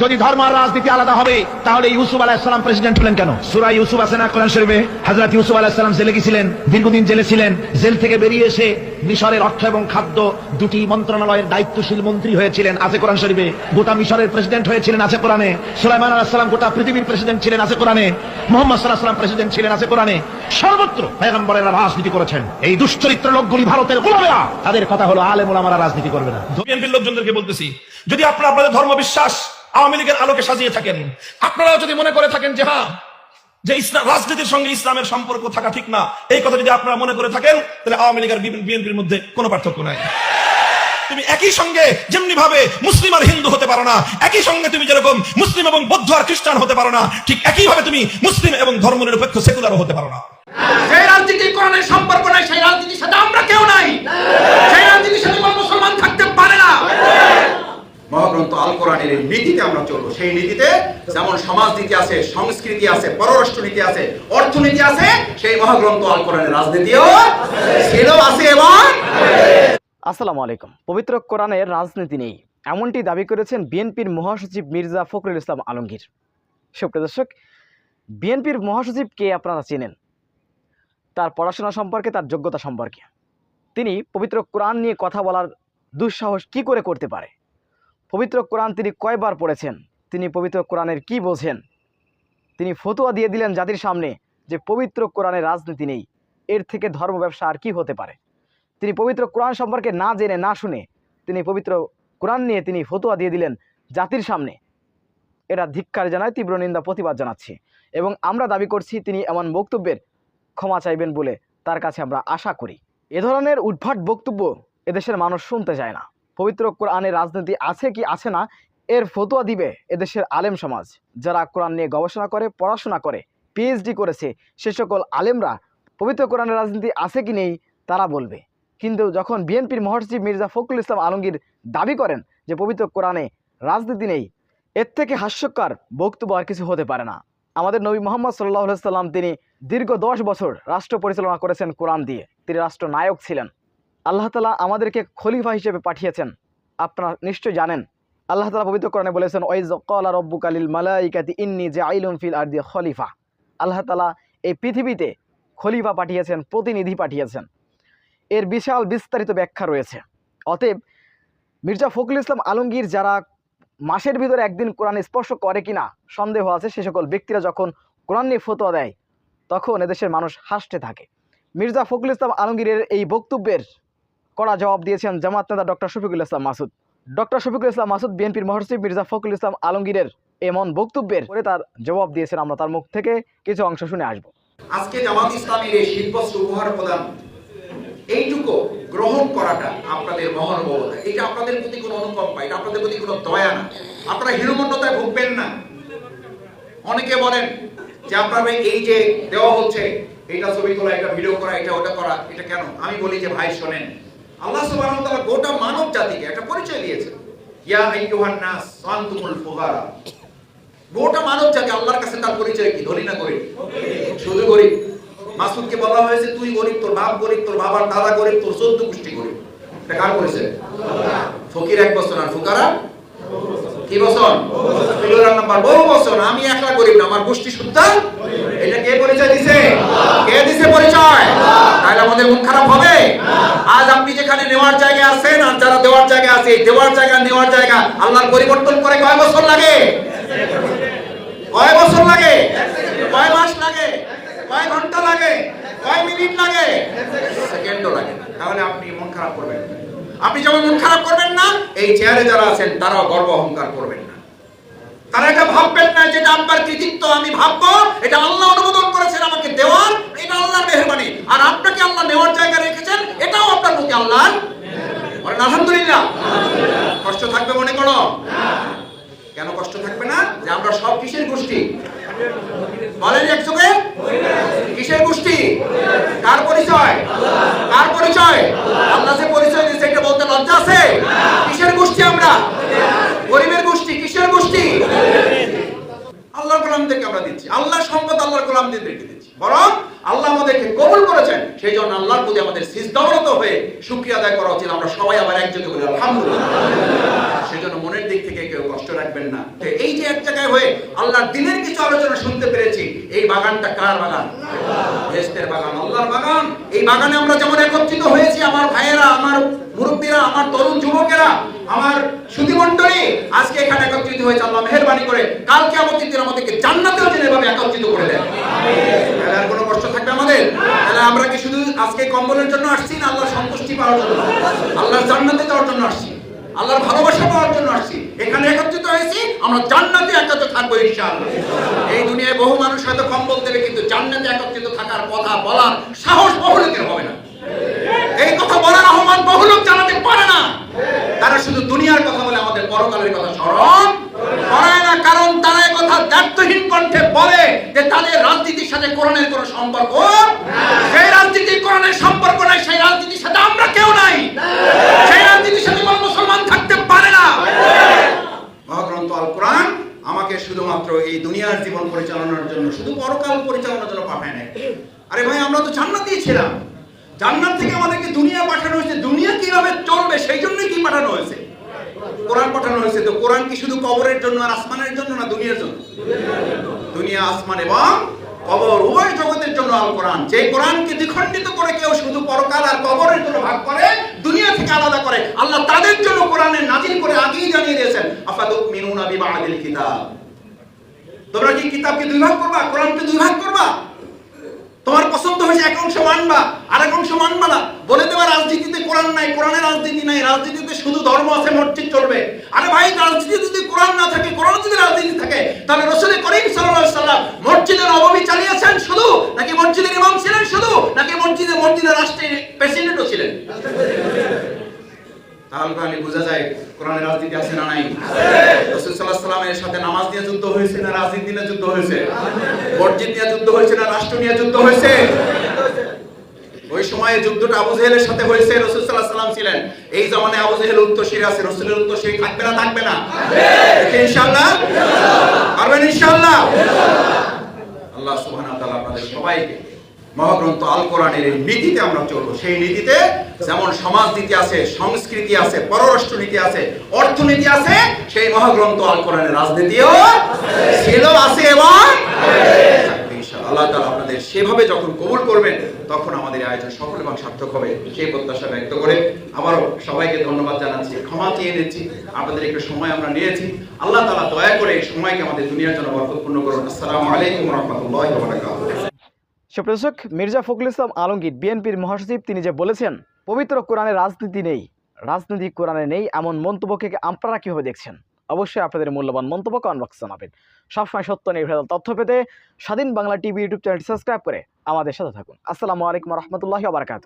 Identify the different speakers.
Speaker 1: যদি ধর্ম আর রাজনীতি আলাদা হবে, তাহলে ইউসুফ আলাহিসাম প্রেসিডেন্ট হলেন কেন? সুরা ইউসুফ আছে না কোরআন শরীফে? হাজরত ইউসুফ আলাহিসাম জেলে গেছিলেন দীর্ঘদিন জেলে ছিলেন, জেল থেকে বেরিয়ে এসে মিশরের অর্থ এবং খাদ্য দুটি মন্ত্রণালয়ের দায়িত্বশীল মন্ত্রী হয়েছিলেন, আছে কোরআন শরীফে। গোটা মিশরের প্রেসিডেন্ট হয়েছিলেন, আছে কোরআনে। সুলাইমান আলাহিসাম গোটা পৃথিবীর প্রেসিডেন্ট ছিলেন, আছে কোরআনে। মোহাম্মদ সাল্লাহ সাল্লাম প্রেসিডেন্ট ছিলেন, আছে কোরআনে। সর্বত্র পেগম্বরেরা রাজনীতি করেছেন। এই দুশ্চরিত্র লোকগুলি ভারতের গোলামেরা, তাদের কথা হলো আলেমুল আমরা রাজনীতি করবে না।
Speaker 2: বিএনপির লোকজনদেরকে বলতেছি, যদি আপনারা আপনাদের ধর্ম বিশ্বাস আওয়ামী লীগের আলোকে সাজিয়ে থাকেন। আপনারাও যদি মনে করে থাকেন যে হ্যাঁ যে ইসলাম, রাজনীতির সঙ্গে ইসলামের সম্পর্ক থাকা ঠিক না, এই কথা যদি আপনারা মনে করে থাকেন, তাহলে আওয়ামী লীগের বিএনপির মধ্যে কোনো পার্থক্য নাই। তুমি একই সঙ্গে যেমনি ভাবে মুসলিম আর হিন্দু হতে পারো না, একই সঙ্গে তুমি যেরকম মুসলিম এবং বৌদ্ধ আর খ্রিস্টান হতে পারো না, ঠিক একই ভাবে তুমি মুসলিম এবং ধর্ম নিরপেক্ষ সেকুলারও হতে পারো না।
Speaker 3: সেই রাজনীতির কোরআনের সম্পর্ক নাই, সেই রাজনীতির সাথে আমরা কেউ নাই। মহাগ্রন্থ আল কোরআনের নীতিতে আমরা চলবো। সেই নীতিতে যেমন সমাজ নীতি আছে, সংস্কৃতি আছে পররাষ্ট্র নীতি আছে, অর্থনীতি আছে, সেই মহাগ্রন্থ আল কোরআনের রাজনীতিও ছিল, আছে এবং
Speaker 4: আসসালামু আলাইকুম। পবিত্র কোরআনের রাজনীতি নেই। এমনটি দাবি করেছেন বিএনপির মহাসচিব মির্জা ফখরুল ইসলাম আলমগীর। সুপ্রিয় দর্শক, বিএনপির মহাসচিব কে আপনারা চেনেন? তার পড়াশোনা সম্পর্কে, তার যোগ্যতা সম্পর্কে। তিনি পবিত্র কোরআন নিয়ে কথা বলার দুঃসাহস কি করে করতে পারে? পবিত্র কোরআন তিনি কয়বার পড়েছেন? তিনি পবিত্র কোরআনের কি বোঝেন? তিনি ফতুয়া দিয়ে দিলেন জাতির সামনে যে পবিত্র কোরআনের রাজনীতি নেই। এর থেকে ধর্ম ব্যবসা আর কি হতে পারে? তিনি পবিত্র কোরআন সম্পর্কে না জেনে, না শুনে তিনি পবিত্র কোরআন নিয়ে তিনি ফতুয়া দিয়ে দিলেন জাতির সামনে। এটা ধিক্কার জানায় তীব্র নিন্দা, প্রতিবাদ জানাচ্ছি। এবং আমরা দাবি করছি তিনি এমন বক্তব্যের ক্ষমা চাইবেন বলে তার কাছে আমরা আশা করি। এ ধরনের উদ্ভাট বক্তব্য এদেশের মানুষ শুনতে চায় না। পবিত্র কোরআনের রাজনীতি আছে কি আছে না, এর ফতোয়া দিবে এদেশের আলেম সমাজ। যারা কোরআন নিয়ে গবেষণা করে, পড়াশোনা করে পিএইচডি করেছে, সে সকল আলেমরা পবিত্র কোরআনের রাজনীতি আছে কি নেই, তারা বলবে। কিন্তু যখন বিএনপির মহাসচিব মির্জা ফখরুল ইসলাম আলমগীর দাবি করেন যে পবিত্র কোরআনে রাজনীতি নেই, এর থেকে হাস্যকর বক্তব্য আর কিছু হতে পারে না। আমাদের নবী মোহাম্মদ সাল্লাহ সাল্লাম তিনি দীর্ঘ দশ বছর রাষ্ট্র পরিচালনা করেছেন কোরআন দিয়ে। তিনি রাষ্ট্র নায়ক ছিলেন। আল্লাহ তালা আমাদেরকে খলিফা হিসেবে পাঠিয়েছেন। আপনারা নিশ্চয় জানেন। আল্লাহ তালা পবিত্র কোরআনে বলেছেন, ওয়াইজ কলা রব্বু কালিল মালাইকাতি ইন্নি যে আইলুম ফিল আর দিয়ে খলিফা। আল্লাহ তালা এই পৃথিবীতে খলিফা পাঠিয়েছেন, প্রতিনিধি পাঠিয়েছেন। এর বিশাল বিস্তারিত ব্যাখ্যা রয়েছে। অতএব মির্জা ফখরুল ইসলাম আলমগীর যারা মাসের ভিতরে একদিন কোরআন স্পর্শ করে কিনা সন্দেহ আছে, সে সকল ব্যক্তিরা যখন কোরআন নিয়ে ফতোয়া দেয়, তখন এদেশের মানুষ হাসতে থাকে। মির্জা ফখরুল ইসলাম আলমগীরের এই বক্তব্যের কড়া জবাব দিয়েছেন জামাত নেতা ডক্টর শফিকুল ইসলাম মাসুদ। ডক্টর শফিকুল ইসলাম মাসুদ, বিএনপির মহাসচিব মির্জা ফখরুল ইসলাম আলমগীরের এমন বক্তব্যের পরে তার জবাব দিয়েছেন আমরা। তার মুখ থেকে কিছু অংশ শুনে আসব।
Speaker 3: আজকে জামাত ইসলামের এই শিল্পশ্র উপহার প্রদান এইটুকু গ্রহণ করাটা আপনাদের মহানুভবতা। এটা আপনাদের প্রতি কোনো অনুকম্পা, এটা আপনাদের প্রতি কোনো দয়া না। আপনারা হীনমন্যতায় ভুগবেন না। অনেকে বলেন যে আপনারা এই যে দেওয়া হচ্ছে এটা ছবি তোলা, এটা ভিডিও করা, এটা ওটা করা, এটা কেন? আমি বলি যে ভাই, শোনেন আল্লাহ সুবহানাহু ওয়া তাআলা গোটা মানব জাতিকে একটা পরিচয় দিয়েছেন। ইয়া আইয়ুহান নাস, আনতুমুল গোটা মানব জাতি আল্লাহর কাছে তার পরিচয় কি? না শুধু মাসুদকে বলা হয়েছে, তুই গরিব, তোর বাপ গরিব, তোর বাবার দাদা গরিব, তোর চোদ্দ গোষ্ঠী গরিব। এটা কার করেছে ফকির এক বছর আর ফুকারা? কি বছর? নাম্বার বহু বছর। আমি একলা গরিব না, আমার গোষ্ঠী শুদ্ধা এটা কে পরিচয় দিছে? কে দিছে পরিচয়? আমাদের মন খারাপ হবে? আজ আপনি যেখানে নেওয়ার জায়গায় আছেন, আর যারা দেওয়ার জায়গায় আছে দেওয়ার জায়গা, নেওয়ার জায়গা, আল্লাহর পরিবর্তন করে কয় বছর লাগে? কয় বছর লাগে? কয় মাস লাগে? কয় ঘণ্টা লাগে? কয় মিনিট লাগে? সেকেন্ডও লাগে তাহলে আপনি মন খারাপ করবেন আপনি যেমন মন খারাপ করবেন না, এই চেয়ারে যারা আছেন, তারাও গর্ব অহংকার করবেন না। তারা এটা ভাববেন না যেটা আপনার কৃতিত্ব, আমি ভাববো, এটা আল্লাহ অনুমোদন করেছেন আমাকে দেওয়ার এটা আল্লাহর মেহরবানি আর আপনাকে আল্লাহ নেওয়ার জায়গা রেখেছেন এটাও আপনার প্রতি আল্লাহর বলেন আলহামদুলিল্লাহ কষ্ট থাকবে মনে করো কেন কষ্ট থাকবে না যে আমরা সব কিসের গোষ্ঠী বলেন একযোগে কিসের গোষ্ঠী কার পরিচয় কার পরিচয় আল্লাহ যে পরিচয় দিচ্ছে এটা বলতে লজ্জা আছে কিসের গোষ্ঠী আমরা গরিবের গোষ্ঠী কিসের গোষ্ঠী আল্লাহর গোলামদেরকে আমরা দিচ্ছি আল্লাহর সম্পদ আল্লাহর গোলামদেরকে দিচ্ছি বরং আল্লাহ আমাদেরকে কবুল করেছেন, সেই জন্য আল্লাহর প্রতি আমাদের সিজদাবরত হয়ে সুক্রিয়া আদায় করা উচিত। আমরা সবাই আবার একযোগে বলি, আলহামদুলিল্লাহ। সেজন্য মনের দিক থেকে কেউ কষ্ট রাখবেন না। এই যে এক জায়গায় হয়ে আল্লাহর দিনের কিছু আলোচনা শুনতে পেরেছি, এই বাগানটা কার বাগান? বেহেশতের বাগান, আল্লাহর বাগান। এই বাগানে আমরা যেমন একত্রিত হয়েছি, আমার ভাইয়েরা, আমার মুরব্বীরা, আমার তরুণ যুবকেরা, আমার সুধীমণ্ডলী, আজকে এখানে একত্রিত হয়েছে, আল্লাহ মেহেরবানি করে কালকে আমাদের দিন আমাদেরকে জান্নাতেও যেন এভাবে একত্রিত করে দেন। আর কোনো কষ্ট থাকবে আমাদের? তাহলে আমরা কি শুধু আজকে কম্বলের জন্য আসছি না, আল্লাহর সন্তুষ্টি পাওয়ার জন্য? আল্লাহর জান্নাতে যাওয়ার জন্য আসছি। আল্লাহর ভালোবাসা পাওয়ার জন্য আসছি। এখানে একত্রিত হয়েছি, আমরা জান্নাতে একত্রিত থাকব ইনশাআল্লাহ। এই দুনিয়ায় বহু মানুষ হয়তো কম্বল দেবে, কিন্তু জান্নাতে একত্রিত থাকার কথা বলার সাহস বহুলোকের হবে না। এই কথা বলার আহ্বান বহু লোক জানাতে পারে না। তারা শুধু দুনিয়ার কথা বলে, আমাদের পরকালের কথা স্মরণ করে না, কারণ তারা কথা দায়িত্বহীন কণ্ঠে বলে যে তাদের রাজনীতির সাথে কোরআনের কোনো সম্পর্ক সেই রাজনীতি কোরআনের সম্পর্ক নাই, সেই রাজনীতির সাথে আমরা কেউ নাই। এই দুনিয়ার জীবন পরিচালনার জন্য। শুধু পরকাল পরিচালনার জন্য পাঠায় নাই। আরে ভাই, আমরা তো জান্নাতেই ছিলাম। জান্নাত থেকে আমাদেরকে দুনিয়া পাঠানো হয়েছে। দুনিয়া কীভাবে চলবে, সেই জন্যই কি পাঠানো হয়েছে? কোরআন পাঠানো হয়েছে তো কোরআন কি শুধু কবরের জন্য আর আসমানের জন্য না দুনিয়ার জন্য? দুনিয়া, আসমান এবং কবর, উভয় জগতের জন্য আল কোরআন। যে কোরআনকে দ্বিখণ্ডিত করে কেউ শুধু পরকাল আর কবরের জন্য ভাগ করে, দুনিয়া থেকে আলাদা করে। আল্লাহ তাদের জন্য কোরআনের নাজিল করে আগেই জানিয়ে দিয়েছেন আফাদুক মিনুনা বিবাদিল কিতাব? তোমরা কি কিতাবকে দুই ভাগ করবা? কোরআনকে দুই ভাগ করবা? তোমার পছন্দ হয়েছে এক অংশ মানবা আর এক অংশ মানবা না। বলে দেবা, রাজনীতিতে কোরআন নাই কোরআনের রাজনীতি নাই, রাজনীতিতে শুধু ধর্ম আছে, মসজিদ চলবে। আরে ভাই রাজনীতি যদি কোরআন না থাকে কোরআন যদি রাজনীতি থাকে, তাহলে রসুল করিম সাল্লাহ সাল্লাম মসজিদের অবমি চালিয়েছেন শুধু? নাকি মসজিদের ইমাম ছিলেন শুধু? নাকি মসজিদে মসজিদের রাষ্ট্রের প্রেসিডেন্টও ছিলেন তাহলে তাহলে বোঝা যায় কোরআনের রাজনীতি আছে না নাই। রাসূল সাল্লামের সাথে নামাজ নিয়ে যুদ্ধ হয়েছে না রাজনীতি নিয়ে যুদ্ধ হয়েছে? মসজিদ নিয়ে যুদ্ধ হয়েছে না রাষ্ট্র নিয়ে যুদ্ধ হয়েছে? ওই সময়ে যুদ্ধটা আবু জেহেলের সাথে হয়েছে রাসূল আলাইহি সাল্লাম ছিলেন। এই জামানায় আবু জেহেল উত্তরসূরি আছে রাসূলের উত্তরসূরি থাকবে না থাকবে না? দেখি ইনশাআল্লাহ? পারবেন ইনশাআল্লাহ। আল্লাহ সুবহানাহু ওয়া তাআলা আপনাদের সবাইকে মহাগ্রন্থ আল কোরআনের এই নীতিতে আমরা চলবো। সেই নীতিতে যেমন সমাজ নীতি আছে, সংস্কৃতি আছে, পররাষ্ট্র নীতি আছে, অর্থনীতি আছে, সেই মহাগ্রন্থ আল কোরআনের রাজনীতিও ছিল, আছে এবং আল্লাহ তাআলা আপনাদের সেভাবে যখন কবুল করবেন, তখন আমাদের আয়োজন সফল এবং সার্থক হবে, সেই প্রত্যাশা ব্যক্ত করে আবারও সবাইকে ধন্যবাদ জানাচ্ছি, ক্ষমা চেয়ে নিচ্ছি, আপনাদের একটু সময় আমরা নিয়েছি। আল্লাহ তালা দয়া করে এই সময়কে আমাদের দুনিয়ার জন্য বরকতপূর্ণ করুন। আসসালামু আলাইকুম রাহমাতুল্লাহি
Speaker 4: সুপ্রদর্শক মির্জা ফখরুল ইসলাম আলমগীর, বিএনপির মহাসচিব, তিনি যে বলেছেন, পবিত্র কোরআনে রাজনীতি নেই, রাজনীতি কোরআনে নেই, এমন মন্তব্যকে আপনারা কীভাবে দেখছেন? অবশ্যই আপনাদের মূল্যবান মন্তব্য কনবক্স জানাবেন। সবসময় সত্য নির্ভেজাল তথ্য পেতে স্বাধীন বাংলা টিভি ইউটিউব চ্যানেলটি সাবস্ক্রাইব করে আমাদের সাথে থাকুন। আসসালামু আলাইকুম রহমতুল্লাহ বারাকাতু